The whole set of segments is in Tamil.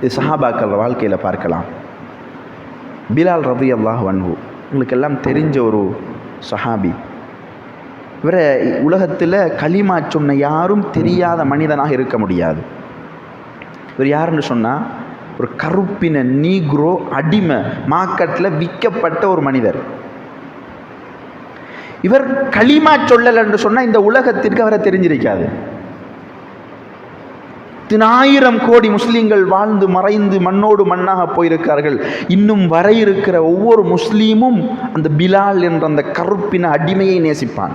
இது சஹாபாக்கள் வாழ்க்கையில் பார்க்கலாம். பிலால் ரவி அல்லாஹ் வன்ஹு உங்களுக்கு எல்லாம் தெரிஞ்ச ஒரு சஹாபி. இவரை உலகத்தில் களிமா சொன்ன யாரும் தெரியாத மனிதனாக இருக்க முடியாது. இவர் யாருன்னு சொன்னால் ஒரு கருப்பின நீக்ரோ அடிமை மார்க்கெட்டில் விற்கப்பட்ட ஒரு மனிதர். இவர் களிமா சொல்லலைன்னு என்று சொன்னால் இந்த உலகத்திற்கு அவரை தெரிஞ்சிருக்காது. பத்தினாயிரம் கோடி முஸ்லீம்கள் வாழ்ந்து மறைந்து மண்ணோடு மண்ணாக போயிருக்கிறார்கள். இன்னும் வர இருக்கிற ஒவ்வொரு முஸ்லீமும் அந்த பிலால் என்ற அந்த கருப்பின அடிமையை நேசிப்பான்.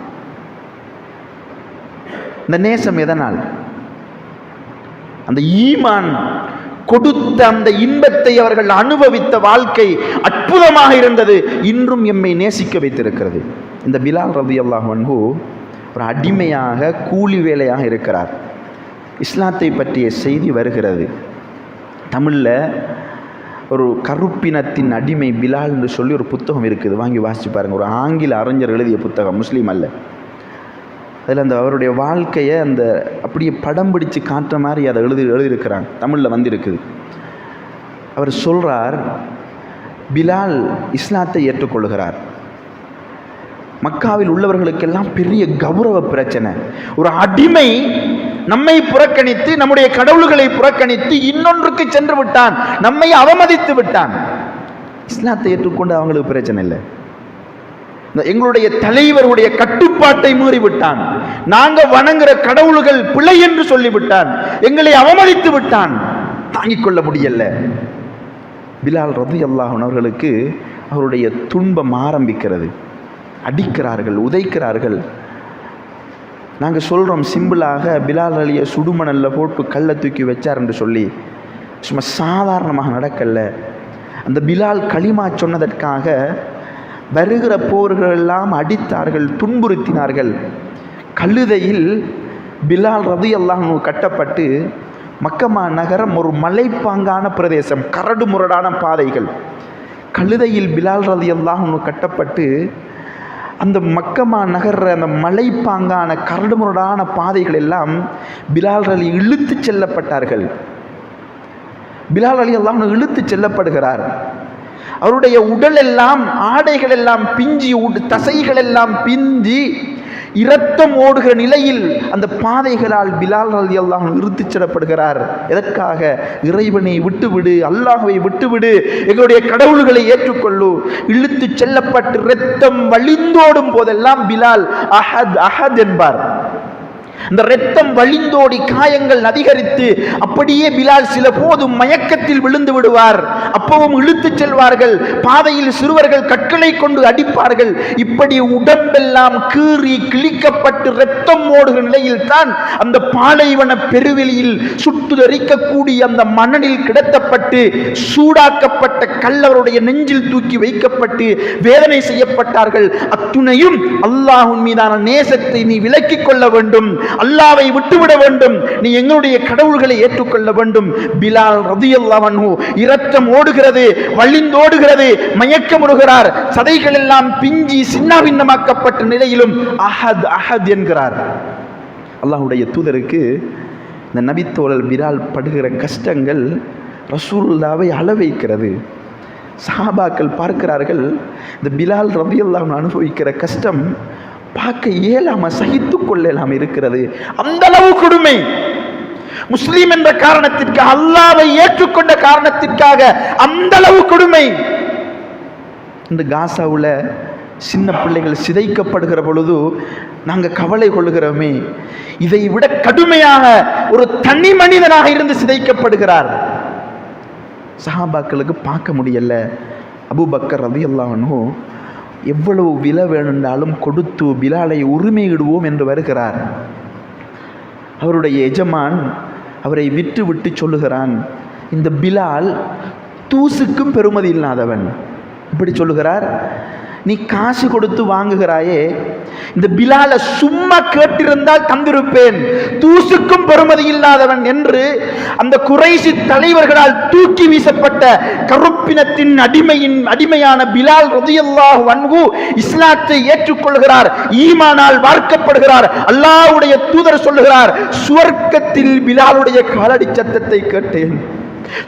இந்த நேசம் எதனால்? அந்த ஈமான் கொடுத்த அந்த இன்பத்தை அவர்கள் அனுபவித்த வாழ்க்கை அற்புதமாக இருந்தது. இன்றும் எம்மை நேசிக்க வைத்திருக்கிறது. இந்த பிலால் ரவி அல்லாஹ் ஒரு அடிமையாக கூலி வேலையாக இருக்கிறார். இஸ்லாத்தை பற்றிய செய்தி வருகிறது. தமிழில் ஒரு கருப்பினத்தின் அடிமை பிலால் என்று சொல்லி ஒரு புத்தகம் இருக்குது. வாங்கி வாசிச்சு பாருங்கள் ஒரு ஆங்கில அறிஞர் எழுதிய புத்தகம் முஸ்லீம் அல்ல. அதில் அந்த அவருடைய வாழ்க்கையை அந்த அப்படியே படம் பிடிச்சு காட்டுற மாதிரி அதை எழுதி எழுதியிருக்கிறாங்க. தமிழில் வந்திருக்குது. அவர் சொல்கிறார் பிலால் இஸ்லாத்தை ஏற்றுக்கொள்கிறார். மக்காவில் உள்ளவர்களுக்கெல்லாம் பெரிய கௌரவ பிரச்சனை. ஒரு அடிமை நம்மை புறக்கணித்து நம்முடைய கடவுள்களை புறக்கணித்து இன்னொன்றுக்கு சென்று விட்டான். நம்மை அவமதித்து விட்டான். இஸ்லாத்தை ஏற்றுக்கொண்டு அவங்களுக்கு பிரச்சனை இல்லை. இந்த எங்களுடைய தலைவருடைய கட்டுப்பாட்டை மீறி விட்டான். நாங்க வணங்குற கடவுள்கள் பிழை என்று சொல்லிவிட்டான். எங்களை அவமதித்து விட்டான். தாங்கிக் கொள்ள முடியல. பிலால் ரது அல்லாஹன் அவர்களுக்கு அவருடைய துன்பம் ஆரம்பிக்கிறது. அடிக்கிறார்கள் உதைக்கிறார்கள். நாங்கள் சொல்கிறோம் சிம்பிளாக பிலால் அலியை சுடுமணலில் போட்டு கல்லை தூக்கி வச்சார் என்று சொல்லி. சும்மா சாதாரணமாக நடக்கல. அந்த பிலால் களிமா சொன்னதற்காக வருகிற போர்கள் எல்லாம் அடித்தார்கள் துன்புறுத்தினார்கள். கழுதையில் பிலால் ரதி எல்லாம் கட்டப்பட்டு மக்கமா நகரம் ஒரு மலைப்பாங்கான பிரதேசம் கரடு முரடான பாதைகள். கழுதையில் பிலால் ரதி எல்லாம் கட்டப்பட்டு அந்த மக்கமா நகர்ற அந்த மலைப்பாங்கான கரடுமுரடான பாதைகள் எல்லாம் பிலால் அலி இழுத்து செல்லப்பட்டார்கள். பிலால் அலி எல்லாம் இழுத்து செல்லப்படுகிறார். அவருடைய உடல் எல்லாம் ஆடைகள் எல்லாம் பிஞ்சி தசைகள் எல்லாம் பிஞ்சி இரத்தம் ஓடுகிற நிலையில் அந்த பாதைகளால் பிலால் அலி அல்லாஹ் நிறுத்தி செல்லப்படுகிறார். எதற்காக? இறைவனை விட்டுவிடு அல்லாஹுவை விட்டுவிடு எங்களுடைய கடவுள்களை ஏற்றுக்கொள்ளு. இழுத்து செல்லப்பட்டு இரத்தம் வழிந்தோடும் போதெல்லாம் பிலால் அஹத் அஹத் என்பார். இந்த ரத்தம் வழிந்தோடி காயங்கள் அதிகரித்து அப்படியே பிலால் சில போதும் மயக்கத்தில் விழுந்து விடுவார். அப்பவும் இழுத்துச் செல்வார்கள். பாதையில் சிறுவர்கள் கற்களை கொண்டு அடிப்பார்கள். இப்படி உடம்பெல்லாம் கீறி கிழிக்கப்பட்டு ரத்தம் ஓடுகிற நிலையில் தான் அந்த பாலைவன பெருவெளியில் சுட்டுதரிக்கக்கூடிய அந்த மணலில் கிடத்தப்பட்டு சூடாக்கப்பட்ட கல்லவருடைய நெஞ்சில் தூக்கி வைக்கப்பட்டு வேதனை செய்யப்பட்டார்கள். அத்துணையும் அல்லாஹுன் மீதான நேசத்தை நீ விலக்கிக் கொள்ள வேண்டும். அல்லாவை விட்டுவிட வேண்டும். நீ எங்களுடைய கடவுள்களை ஏற்றுக்கொள்ள வேண்டும். பிலால் ரதியல்லாவன்ஹு இரத்தம் ஓடுகிறது வழிந்தோடுகிறது மயக்கமுறுகிறார் சதைகள் எல்லாம் பிஞ்சி சின்னாபின்னமாக்கப்பட்ட நிலையிலும் அஹத் அஹத் என்கிறார். அல்லாஹுடைய தூதருக்கு இந்த நபித்தோழல் பிலால் படுகிற கஷ்டங்கள் ரசூல்லாவை அள வைக்கிறது சஹாபாக்கள் பார்க்கிறார்கள் இந்த பிலால் ரதியல்லாம் அனுபவிக்கிற கஷ்டம் பார்க்க இயலாம சகித்து கொள்ளலாம் இருக்கிறது. அந்த அளவு கொடுமை. முஸ்லீம் என்ற காரணத்திற்கு அல்லாவை ஏற்றுக்கொண்ட காரணத்திற்காக அந்த அளவு கொடுமை. இந்த காசாவில் சின்ன பிள்ளைகள் சிதைக்கப்படுகிற பொழுது நாங்கள் கவலை கொள்கிறோமே இதை விட கடுமையாக ஒரு தனி மனிதனாக இருந்து சிதைக்கப்படுகிறார். சஹாபாக்களுக்கு பார்க்க முடியல. அபுபக்கர் ரவி அல்லாஹனும் எவ்வளவு விலை வேணும்னாலும் கொடுத்து பிலாலை உரிமையிடுவோம் என்று வருகிறார். அவருடைய எஜமான் அவரை விட்டு விட்டு சொல்லுகிறான் இந்த பிலால் தூசுக்கும் பெருமதி இல்லாதவன். இப்படி சொல்லுகிறார் நீ காசு கொடுத்து வாங்குகிறாயே இந்த பிலால சும்மா கேட்டிருந்தால் தந்திருப்பேன். தூசுக்கும் பெருமதி இல்லாதவன் என்று அந்த குறைசி தலைவர்களால் தூக்கி வீசப்பட்ட கருப்பினத்தின் அடிமையின் அடிமையான பிலால் ரதியல்லாஹ் வன்கு இஸ்லாத்தை ஏற்றுக்கொள்கிறார் ஈமானால் வார்க்கப்படுகிறார் அல்லாவுடைய தூதர் சொல்லுகிறார் சுவர்க்கத்தில் பிலாலுடைய காலடி சத்தத்தை கேட்டேன்.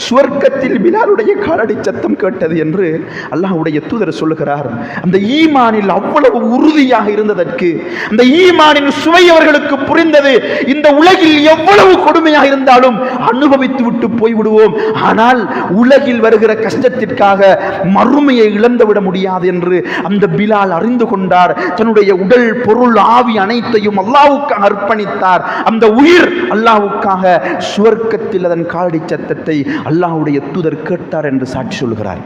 சுவர்க்கத்தில் பிலாலுடைய காலடி சத்தம் கேட்டது என்று அல்லாஹுடைய தூதர் சொல்லுகிறார். அந்த ஈமானில் அவ்வளவு உறுதியாக இருந்ததற்கு அந்த ஈமானின் சுவை அவர்களுக்கு புரிந்தது. இந்த உலகில் எவ்வளவு கொடுமையாக இருந்தாலும் அனுபவித்து விட்டு போய்விடுவோம். ஆனால் உலகில் வருகிற கஷ்டத்திற்காக மறுமையை இழந்து விட முடியாது என்று அந்த பிலால் அறிந்து கொண்டார். தன்னுடைய உடல் பொருள் ஆவி அனைத்தையும் அல்லாவுக்காக அர்ப்பணித்தார். அந்த உயிர் அல்லாவுக்காக சுவர்க்கத்தில் அதன் காலடி சத்தத்தை அல்லாஹுடைய தூதர் கேட்டார் என்று சாட்சி சொல்கிறார்.